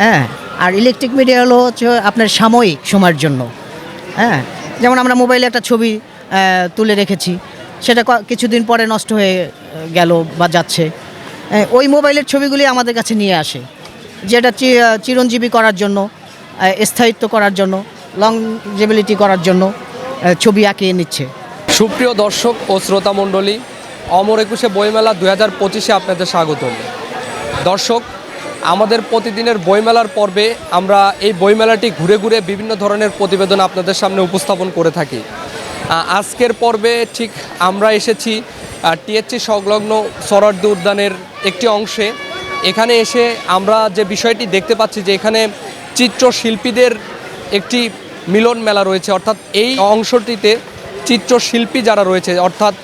হ্যাঁ আর electric media হলো হচ্ছে আপনার সাময়িক সময়ের জন্য। হ্যাঁ যেমন আমরা মোবাইলে একটা ছবি তুলে রেখেছি সেটা কিছুদিন পরে নষ্ট হয়ে গেল বা যাচ্ছে। আহ, ওই মোবাইলের ছবিগুলি আমাদের কাছে নিয়ে আসে যেটা চিরঞ্জীবী করার জন্য স্থায়িত্ব করার জন্য লংজেবিলিটি করার জন্য ছবি আঁকিয়ে নিচ্ছে। সুপ্রিয় দর্শক ও শ্রোতা মণ্ডলী অমর একুশে বইমেলা দু হাজার পঁচিশে আপনাদের স্বাগতম। দর্শক আমাদের প্রতিদিনের বইমেলার পর্বে আমরা এই বইমেলাটি ঘুরে ঘুরে বিভিন্ন ধরনের প্রতিবেদন আপনাদের সামনে উপস্থাপন করে থাকি। আজকের পর্বে ঠিক আমরা এসেছি টিএসসি সংলগ্ন সরার্দি উদ্যানের একটি অংশে। এখানে এসে আমরা যে বিষয়টি দেখতে পাচ্ছি যে এখানে চিত্রশিল্পীদের একটি মিলন মেলা রয়েছে। অর্থাৎ এই অংশটিতে চিত্রশিল্পী যারা রয়েছে, অর্থাৎ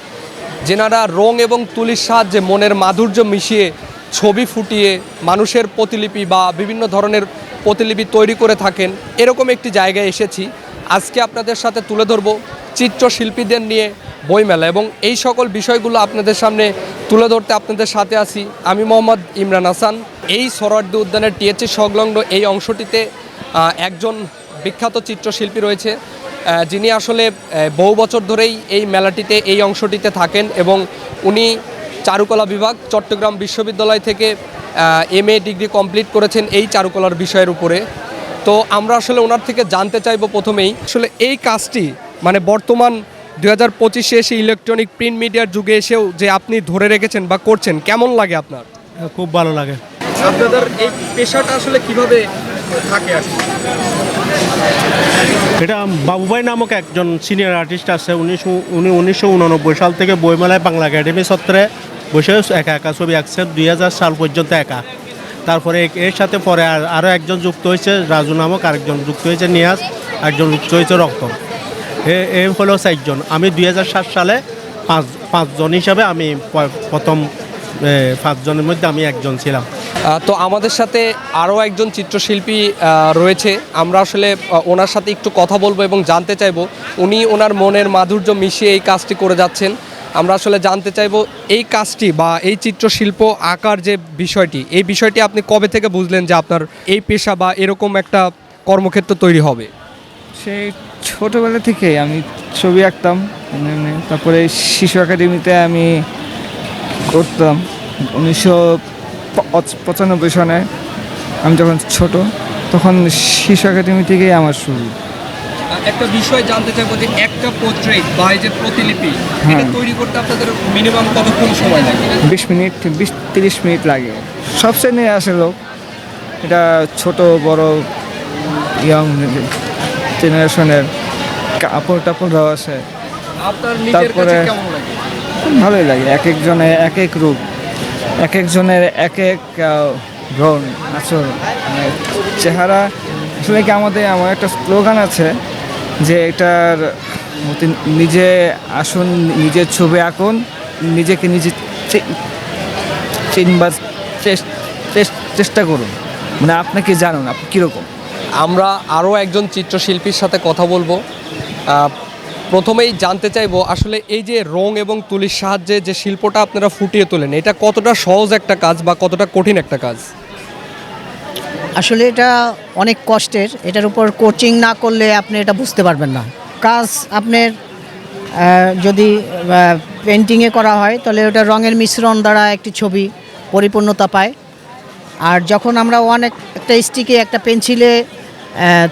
যেনারা রং এবং তুলির সাহায্যে মনের মাধুর্য মিশিয়ে ছবি ফুটিয়ে মানুষের প্রতিলিপি বা বিভিন্ন ধরনের প্রতিলিপি তৈরি করে থাকেন, এরকম একটি জায়গায় এসেছি। আজকে আপনাদের সাথে তুলে ধরব চিত্রশিল্পীদের নিয়ে বইমেলা এবং এই সকল বিষয়গুলো আপনাদের সামনে তুলে ধরতে আপনাদের সাথে আছি। আমি মোহাম্মদ ইমরান হাসান। এই সরোয়ার্দী উদ্যানের টিএচি সংলগ্ন এই অংশটিতে একজন বিখ্যাত চিত্রশিল্পী রয়েছে। যিনি আসলে বহু বছর ধরেই এই মেলাটিতে, এই অংশটিতে থাকেন এবং উনি চারুকলা বিভাগ চট্টগ্রাম বিশ্ববিদ্যালয় থেকে এম এ ডিগ্রি কমপ্লিট করেছেন এই চারুকলার বিষয়ের উপরে। তো আমরা আসলে ওনার থেকে জানতে চাইব প্রথমেই আসলে এই কাজটি মানে বর্তমান দু হাজার পঁচিশে এসে ইলেকট্রনিক প্রিন্ট মিডিয়ার যুগে এসেও যে আপনি ধরে রেখেছেন বা করছেন কেমন লাগে আপনার? খুব ভালো লাগে। আপনাদের এই পেশাটা আসলে কীভাবে থাকে এটা বাবুভাই নামক একজন সিনিয়র আর্টিস্ট আছে। উনিশশো উনি উনিশশো উননব্বই সাল থেকে বইমেলায় বাংলা একাডেমি সত্রে বসে একা একা, ছবি আঁকছেন, দুই হাজার সাল পর্যন্ত একা। তারপরে এর সাথে পরে আর আরও একজন যুক্ত হয়েছে, রাজু নামক আরেকজন যুক্ত হয়েছে, নিয়াজ একজন যুক্ত হয়েছে, রক্তম। এ এ হলো চারজন। আমি দুই হাজার সাত সালে পাঁচ পাঁচজন হিসাবে আমি প্রথম পাঁচজনের মধ্যে আমি একজন ছিলাম। তো আমাদের সাথে আরও একজন চিত্রশিল্পী রয়েছে। আমরা আসলে ওনার সাথে একটু কথা বলব এবং জানতে চাইব। উনি ওনার মনের মাধুর্য মিশিয়ে এই কাজটি করে যাচ্ছেন। আমরা আসলে জানতে চাইব এই কাজটি বা এই চিত্রশিল্প আঁকার যে বিষয়টি, এই বিষয়টি আপনি কবে থেকে বুঝলেন যে আপনার এই পেশা বা এরকম একটা কর্মক্ষেত্র তৈরি হবে? সেই ছোটোবেলা থেকে আমি ছবি আঁকতাম। তারপরে শিশু একাডেমিতে আমি করতাম। উনিশশো পঁচানব্বই সনে আমি যখন ছোট, তখন শিশু একাডেমি থেকেই আমার শুরু। একটা বিষয় জানতে চাইব যে একটা পোর্ট্রেট বা এই যে প্রতিলিপি এটা তৈরি করতে আপনাদের মিনিমাম কতক্ষণ সময় লাগে? বিশ মিনিট বিশ তিরিশ মিনিট লাগে। সব শ্রেণির আসে লোক। এটা ছোট বড় ইয়ং জেনারেশনের কাপড় টাপড়রাও কাছে তারপরে- ভালোই লাগে। এক একজনের এক এক রূপ এক একজনের এক এক রং আচর মানে চেহারা আসলে কি আমাদের আমার একটা স্লোগান আছে যে এটার নিজে আসুন, নিজের ছবি আঁকুন, নিজেকে নিজে চিনবার চেষ্টা করুন। মানে আপনাকে জানুন, আপনি কীরকম? আমরা আরও একজন চিত্রশিল্পীর সাথে কথা বলব। প্রথমেই জানতে চাইব, আসলে এই যে রং এবং তুলির সাহায্যে যে শিল্পটা আপনারা ফুটিয়ে তোলেন, এটা কতটা সহজ একটা কাজ বা কতটা কঠিন একটা কাজ? আসলে এটা অনেক কষ্টের। এটার উপর কোচিং না করলে আপনি এটা বুঝতে পারবেন না। কাজ আপনার যদি পেন্টিংয়ে করা হয়, তাহলে ওটা রঙের মিশ্রণ দ্বারা একটি ছবি পরিপূর্ণতা পায়। আর যখন আমরা অনেক একটা স্টিকে একটা পেন্সিলে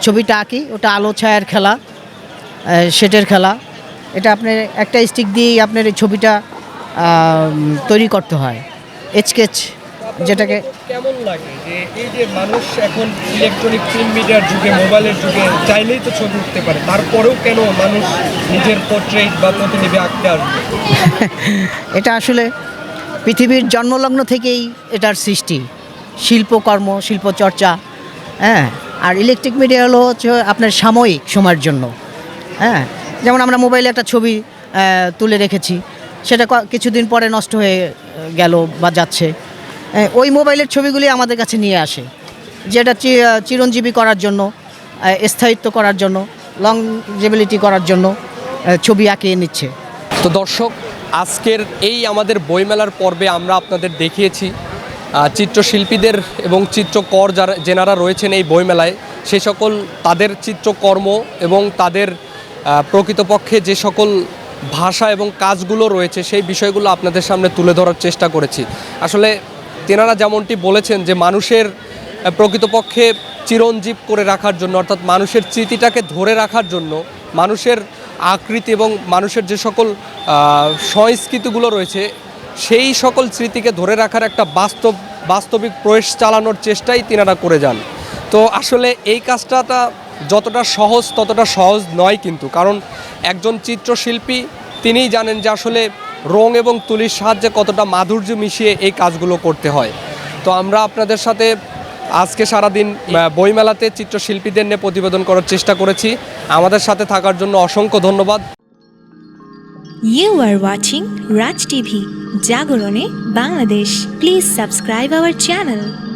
ছবিটা আঁকি, ওটা আলো ছায়ার খেলা শেটের খেলা, এটা আপনার একটা স্টিক দিয়েই আপনার এই ছবিটা তৈরি করতে হয়। স্কেচ যেটাকে কেমন লাগে? যে এই যে মানুষ এখন ইলেকট্রনিক প্রিন্ট মিডিয়ার যুগে মোবাইলের যুগে চাইলেই তো ছবি উঠতে পারে। তারপরেও কেন মানুষ নিজের পোর্ট্রেট বা প্রতিলিপি আঁকতে আসবে? এটা আসলে পৃথিবীর জন্মলগ্ন থেকেই এটার সৃষ্টি। শিল্পকর্ম শিল্পচর্চা হ্যাঁ? আর ইলেকট্রিক মিডিয়া হলো হচ্ছে আপনার সাময়িক সময়ের জন্য হ্যাঁ? যেমন আমরা মোবাইলে একটা ছবি তুলে রেখেছি সেটা কিছুদিন পরে নষ্ট হয়ে গেল বা যাচ্ছে। ওই মোবাইলের ছবিগুলি আমাদের কাছে নিয়ে আসে, যেটা চিরঞ্জীবী করার জন্য স্থায়িত্ব করার জন্য লং লংজেবিলিটি করার জন্য ছবি আঁকিয়ে নিচ্ছে। তো দর্শক, আজকের এই আমাদের বইমেলার পর্বে আমরা আপনাদের দেখিয়েছি চিত্রশিল্পীদের এবং চিত্রকর যারা, যেনারা রয়েছেন এই বইমেলায়, সে সকল তাদের চিত্রকর্ম এবং তাদের প্রকৃতপক্ষে যে সকল ভাষা এবং কাজগুলো রয়েছে, সেই বিষয়গুলো আপনাদের সামনে তুলে ধরার চেষ্টা করেছি। আসলে তেনারা যেমনটি বলেছেন যে মানুষের প্রকৃতপক্ষে চিরঞ্জীব করে রাখার জন্য, অর্থাৎ মানুষের স্মৃতিটাকে ধরে রাখার জন্য, মানুষের আকৃতি এবং মানুষের যে সকল সংস্কৃতিগুলো রয়েছে, সেই সকল স্মৃতিকে ধরে রাখার একটা বাস্তব, বাস্তবিক প্রয়াস চালানোর চেষ্টাই তিনারা করে যান। তো আসলে এই কাজটাটা যতটা সহজ ততটা সহজ নয় কিন্তু, কারণ একজন চিত্রশিল্পী তিনিই জানেন যে আসলে রং এবং তুলির সাহায্যে কতটা মাধুর্য মিশিয়ে এই কাজগুলো করতে হয়। তো আমরা আপনাদের সাথে আজকে সারাদিন বইমেলাতে চিত্রশিল্পীদের নিয়ে প্রতিবেদন করার চেষ্টা করেছি। আমাদের সাথে থাকার জন্য অসংখ্য ধন্যবাদ। You are watching Raj TV জাগরণে Bangladesh please subscribe our channel.